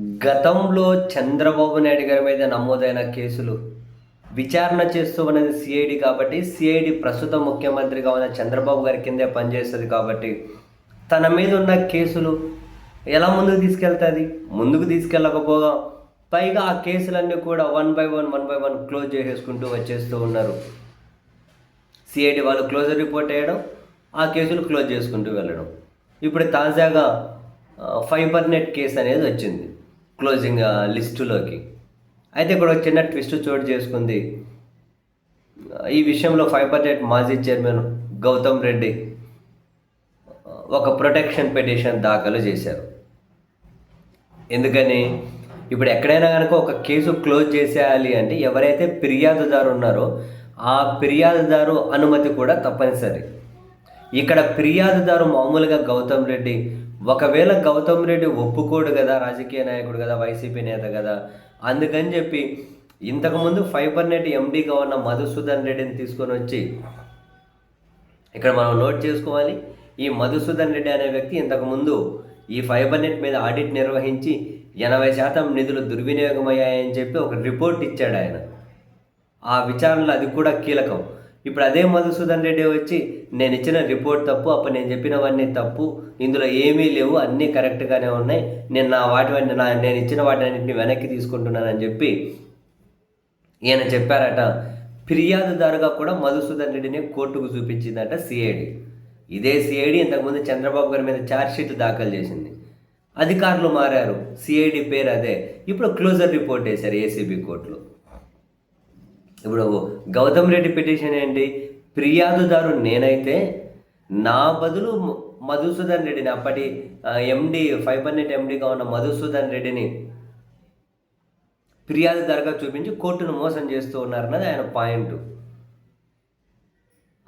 గతంలో చంద్రబాబు నాయుడు గారి మీద నమోదైన కేసులు విచారణ చేస్తూ ఉన్నది సిఐడి కాబట్టి సిఐడి ప్రస్తుత ముఖ్యమంత్రిగా ఉన్న చంద్రబాబు గారి కిందే పనిచేస్తుంది కాబట్టి తన మీద ఉన్న కేసులు ఎలా ముందుకు తీసుకెళ్తుంది? ముందుకు తీసుకెళ్ళకపోగా పైగా ఆ కేసులన్నీ కూడా one by one one by one close చేసేసుకుంటూ వచ్చేస్తూ ఉన్నారు. సిఐడి వాళ్ళు క్లోజర్ రిపోర్ట్ వేయడం ఆ కేసులు క్లోజ్ చేసుకుంటూ వెళ్ళడం. ఇప్పుడు తాజాగా ఫైబర్ నెట్ కేసు అనేది వచ్చింది. క్లోజింగ్ లిస్టులోకి uh, అయితే ఇక్కడ ఒక చిన్న ట్విస్ట్ చోటు చేసుకుంది. ఈ విషయంలో ఫైబర్ నెట్ మాజీ చైర్మన్ గౌతమ్ రెడ్డి uh, ఒక ప్రొటెక్షన్ పిటిషన్ దాఖలు చేశారు. ఎందుకని? ఇప్పుడు ఎక్కడైనా కనుక ఒక కేసు క్లోజ్ చేసేయాలి అంటే ఎవరైతే ఫిర్యాదుదారు ఉన్నారో ఆ ఫిర్యాదుదారు అనుమతి కూడా తప్పనిసరి. ఇక్కడ ఫిర్యాదుదారు మామూలుగా గౌతమ్ రెడ్డి ఒకవేళ గౌతమ్ రెడ్డి ఒప్పుకోడు కదా రాజకీయ నాయకుడు కదా వైసీపీ నేత కదా అందుకని చెప్పి ఇంతకుముందు ఫైబర్ నెట్ ఎండీగా ఉన్న మధుసూదన్ రెడ్డిని తీసుకొని వచ్చి ఇక్కడ మనం నోట్ చేసుకోవాలి ఈ మధుసూదన్ రెడ్డి అనే వ్యక్తి ఇంతకుముందు ఈ ఫైబర్ నెట్ మీద ఆడిట్ నిర్వహించి ఎనభై శాతం నిధులు దుర్వినియోగమయ్యాయని చెప్పి ఒక రిపోర్ట్ ఇచ్చాడు ఆయన. ఆ విచారణలో అది కూడా కీలకం. ఇప్పుడు అదే మధుసూదన్ రెడ్డి వచ్చి నేను ఇచ్చిన రిపోర్ట్ తప్పు అప్పుడు నేను చెప్పినవన్నీ తప్పు ఇందులో ఏమీ లేవు అన్నీ కరెక్ట్గానే ఉన్నాయి నేను నా వాటి నా నేను ఇచ్చిన వాటిని వెనక్కి తీసుకుంటున్నానని చెప్పి ఈయన చెప్పారట. ఫిర్యాదుదారుగా కూడా మధుసూదన్ రెడ్డిని కోర్టుకు చూపించిందట సిఐడి. ఇదే సిఐడి ఇంతకుముందు చంద్రబాబు గారి మీద ఛార్జ్షీట్ దాఖలు చేసింది. అధికారులు మారారు సిఐడి పేరు అదే. ఇప్పుడు క్లోజర్ రిపోర్ట్ వేశారు ఏసీబీ కోర్టులో. ఇప్పుడు గౌతమ్ రెడ్డి పిటిషన్ ఏంటి? ఫిర్యాదుదారు నేనైతే నా బదులు మధుసూదన్ రెడ్డిని అప్పటి ఎండి ఫైవ్ నెట్ ఎండిగా ఉన్న మధుసూదన్ రెడ్డిని ఫిర్యాదుదారుగా చూపించి కోర్టును మోసం చేస్తూ ఉన్నారన్నది ఆయన పాయింట్.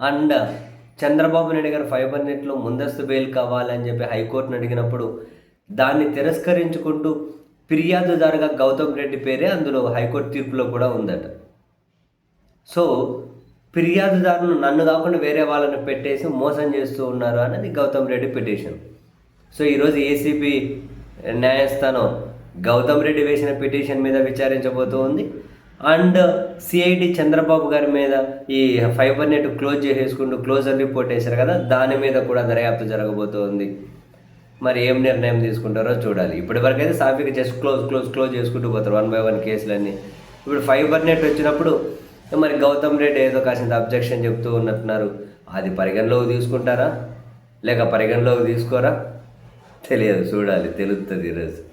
అండ్ చంద్రబాబు నాయుడు గారు ఫైవ్ హండ్రెడ్లో ముందస్తు బెయిల్ కావాలని చెప్పి హైకోర్టును అడిగినప్పుడు దాన్ని తిరస్కరించుకుంటూ ఫిర్యాదుదారుగా గౌతమ్ రెడ్డి పేరే అందులో హైకోర్టు తీర్పులో కూడా ఉందట. సో ఫిర్యాదుదారులు నన్ను కాకుండా వేరే వాళ్ళని పెట్టేసి మోసం చేస్తూ ఉన్నారు అనేది గౌతమ్ రెడ్డి పిటిషన్. సో ఈరోజు ఏసీపీ న్యాయస్థానం గౌతమ్ రెడ్డి వేసిన పిటిషన్ మీద విచారించబోతూ ఉంది. అండ్ సిఐడి చంద్రబాబు గారి మీద ఈ ఫైబర్ నెట్ క్లోజ్ చేసేసుకుంటూ క్లోజర్ రిపోర్ట్ వేశారు కదా దాని మీద కూడా దర్యాప్తు జరగబోతోంది మరి ఏం నిర్ణయం తీసుకుంటారో చూడాలి. ఇప్పటివరకు అయితే సాఫీగా జస్ట్ క్లోజ్ క్లోజ్ క్లోజ్ చేసుకుంటూ పోతారు. వన్ బై వన్ కేసులన్నీ. ఇప్పుడు ఫైబర్ నెట్ వచ్చినప్పుడు మరి గౌతమ్ రెడ్డి ఏదో కాసింత అబ్జెక్షన్ చెప్తూ ఉన్నట్టున్నారు. అది పరిగణలోకి తీసుకుంటారా? లేక పరిగణలోకి తీసుకోరా? తెలియదు చూడాలి తెలుస్తుంది ఈరోజు.